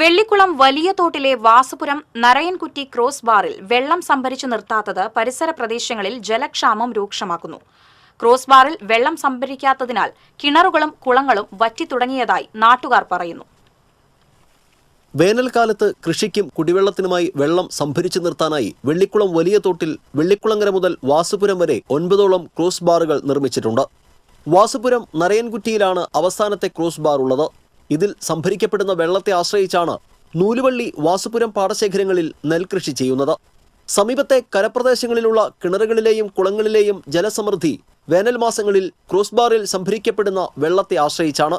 വെള്ളിക്കുളം വലിയ തോട്ടിലെ വാസുപുരം നരയൻകുറ്റി ക്രോസ് ബാറിൽ വെള്ളം സംഭരിച്ചു നിർത്താത്തത് പരിസര പ്രദേശങ്ങളിൽ ജലക്ഷാമം രൂക്ഷമാക്കുന്നു. ക്രോസ് ബാറിൽ വെള്ളം സംഭരിക്കാത്തതിനാൽ കിണറുകളും കുളങ്ങളും വറ്റി തുടങ്ങിയതായി നാട്ടുകാർ പറയുന്നു. വേനൽക്കാലത്ത് കൃഷിക്കും കുടിവെള്ളത്തിനുമായി വെള്ളം സംഭരിച്ചു നിർത്താനായി വെള്ളിക്കുളം വലിയ തോട്ടിൽ വെള്ളിക്കുളങ്ങര മുതൽ വാസുപുരം വരെ ഒൻപതോളം ക്രോസ് ബാറുകൾ നിർമ്മിച്ചിട്ടുണ്ട്. വാസുപുരം നരയൻകുറ്റിയിലാണ് അവസാനത്തെ ക്രോസ് ബാർ ഉള്ളത് ഇതിൽ സംഭരിക്കപ്പെടുന്ന വെള്ളത്തെ ആശ്രയിച്ചാണ് നൂലുവള്ളി വാസുപുരം പാടശേഖരങ്ങളിൽ നെൽകൃഷി ചെയ്യുന്നത്. സമീപത്തെ കരപ്രദേശങ്ങളിലുള്ള കിണറുകളിലെയും കുളങ്ങളിലെയും ജലസമൃദ്ധി വേനൽ മാസങ്ങളിൽ ക്രോസ്ബാറിൽ സംഭരിക്കപ്പെടുന്ന വെള്ളത്തെ ആശ്രയിച്ചാണ്.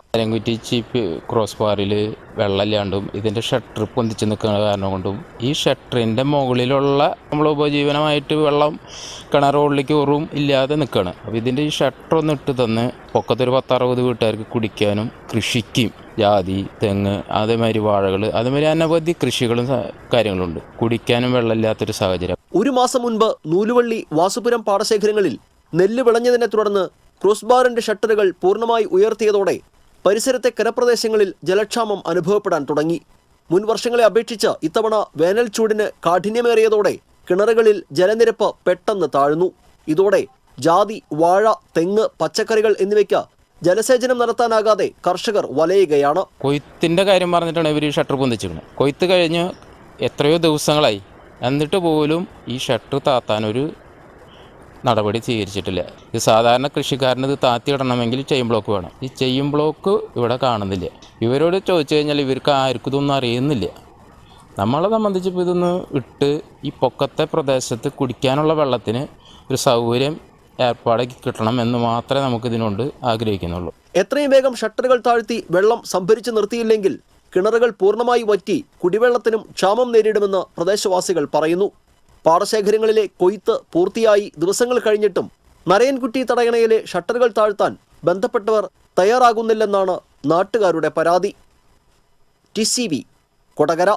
ക്രോസ്ബാറിൽ വെള്ളമില്ലാണ്ടും ഇതിന്റെ ഷട്ടർ പൊന്തിച്ച് നിൽക്കുന്ന കാരണം കൊണ്ടും ഈ ഷട്ടറിന്റെ മുകളിലുള്ള നമ്മൾ ഉപജീവനമായിട്ട് വെള്ളം കിണറുകളിലേക്ക് ഓറും ഇല്ലാതെ നിൽക്കുകയാണ്. അപ്പോൾ ഇതിന്റെ ഈ ഷട്ടർ ഒന്ന് ഇട്ട് തന്ന് പൊക്കത്തൊരു പത്തറുപത് വീട്ടുകാർക്ക് കുടിക്കാനും കൃഷിക്കും. ജാതി തെങ്ങ് അതേമാതിരി വാഴകൾ അതേമാതിരി അനവധി കൃഷികളും കാര്യങ്ങളുണ്ട്. കുടിക്കാനും വെള്ളമില്ലാത്തൊരു സാഹചര്യം. ഒരു മാസം മുൻപ് നൂലുവള്ളി വാസുപുരം പാടശേഖരങ്ങളിൽ നെല്ല് വിളഞ്ഞതിനെ തുടർന്ന് ക്രോസ്ബാറിന്റെ ഷട്ടറുകൾ പൂർണമായി ഉയർത്തിയതോടെ പരിസരത്തെ കരപ്രദേശങ്ങളിൽ ജലക്ഷാമം അനുഭവപ്പെടാൻ തുടങ്ങി. മുൻ വർഷങ്ങളെ അപേക്ഷിച്ച് ഇത്തവണ വേനൽ ചൂടിന് കാഠിന്യമേറിയതോടെ കിണറുകളിൽ ജലനിരപ്പ് പെട്ടെന്ന് താഴ്ന്നു. ഇതോടെ ജാതി വാഴ തെങ്ങ് പച്ചക്കറികൾ എന്നിവയ്ക്ക് ജലസേചനം നടത്താനാകാതെ കർഷകർ വലയുകയാണ്. കൊയ്ത്തിന്റെ കാര്യം പറഞ്ഞിട്ടാണ് ഇവർ ഈ ഷട്ടർ പൊന്തിച്ചിരിക്കുന്നത് കൊയ്ത്ത് കഴിഞ്ഞ് എത്രയോ ദിവസങ്ങളായി. എന്നിട്ട് പോലും ഈ ഷട്ടർ താത്താനൊരു നടപടി സ്വീകരിച്ചിട്ടില്ല. ഇത് സാധാരണ കൃഷിക്കാരന് ഇത് താത്തിയിടണമെങ്കിൽ ചെയിൻ ബ്ലോക്ക് വേണം. ഈ ചെയിൻ ബ്ലോക്ക് ഇവിടെ കാണുന്നില്ല. ഇവരോട് ചോദിച്ചു കഴിഞ്ഞാൽ ഇവർക്ക് ആർക്കും ഇതൊന്നും അറിയുന്നില്ല. നമ്മളെ സംബന്ധിച്ചിപ്പോൾ ഇതൊന്ന് ഇട്ട് ഈ പൊക്കത്തെ പ്രദേശത്ത് കുടിക്കാനുള്ള വെള്ളത്തിന് ഒരു സൗകര്യം ഏർപ്പാടാക്കി കിട്ടണം എന്ന് മാത്രമേ നമുക്ക് നമുക്കിതിനോട് ആഗ്രഹിക്കുന്നുള്ളൂ. എത്രയും വേഗം ഷട്ടറുകൾ താഴ്ത്തി വെള്ളം സംഭരിച്ചു നിർത്തിയില്ലെങ്കിൽ കിണറുകൾ പൂർണമായി വറ്റി കുടിവെള്ളത്തിനും ക്ഷാമം നേരിടുമെന്ന് പ്രദേശവാസികൾ പറയുന്നു. പാടശേഖരങ്ങളിലെ കൊയ്ത്ത് പൂർത്തിയായി ദിവസങ്ങൾ കഴിഞ്ഞിട്ടും നരയൻകുട്ടി തടയണയിലെ ഷട്ടറുകൾ താഴ്ത്താൻ ബന്ധപ്പെട്ടവർ തയ്യാറാകുന്നില്ലെന്നാണ് നാട്ടുകാരുടെ പരാതി. ടി കൊടകര.